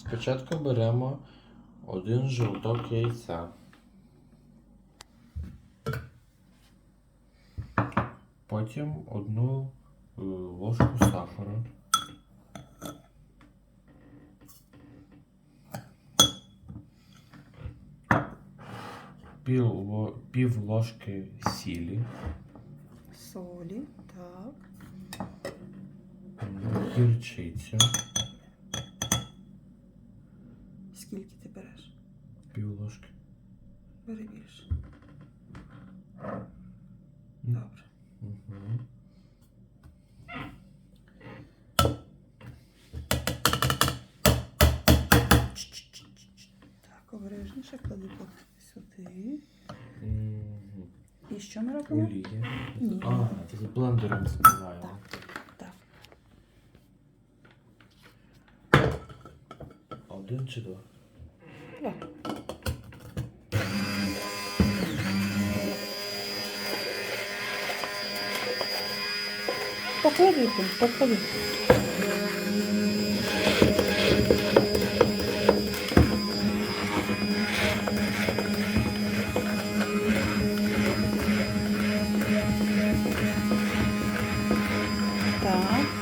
Спочатку беремо один жовток яйця. Потім одну е, ложку сахару. Пів, пів ложки сілі, Солі, так. гірчицю, Скільки ти береш? пів ложки. Бери більше. Добре. Так, обережніше клади поки сюди. І що ми робимо? Олія. Ні. А, з блендером. Так. Один чи два? Два. Поклади, Тим, поклади. Так.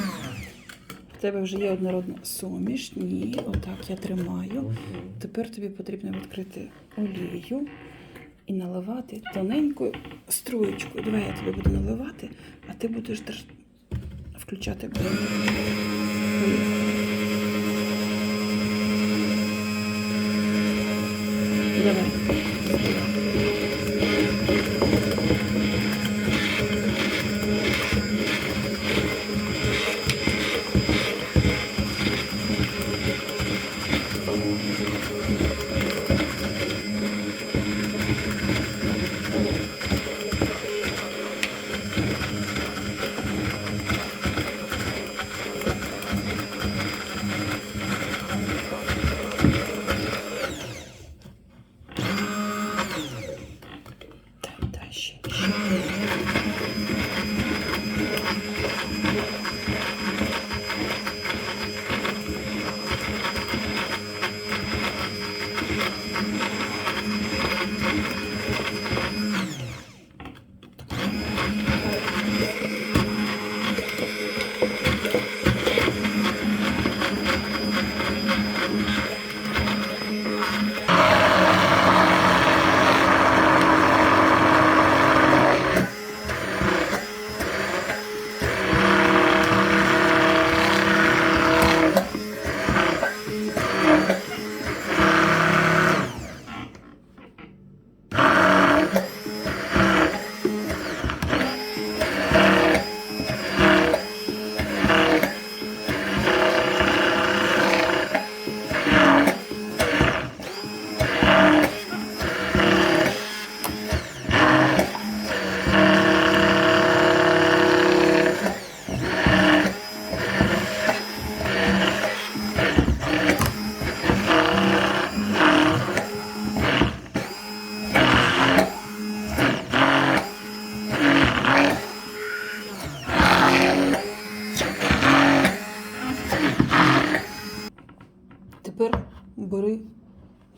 В тебе вже є однородна суміш. Ні, отак я тримаю. Тепер тобі потрібно відкрити олію і наливати тоненькою струєчкою. Давай я тобі буду наливати, а ти будеш включати. Давай. Yeah.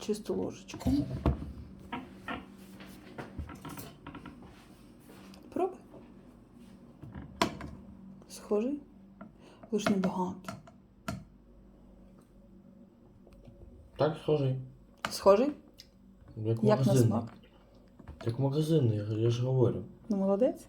Чисту ложечку. Пробуй. Схожий? Лиш небагато. Так, схожий. Схожий? Як Як на магазин. смак? Як магазин, я, я ж говорю. Ну, молодець.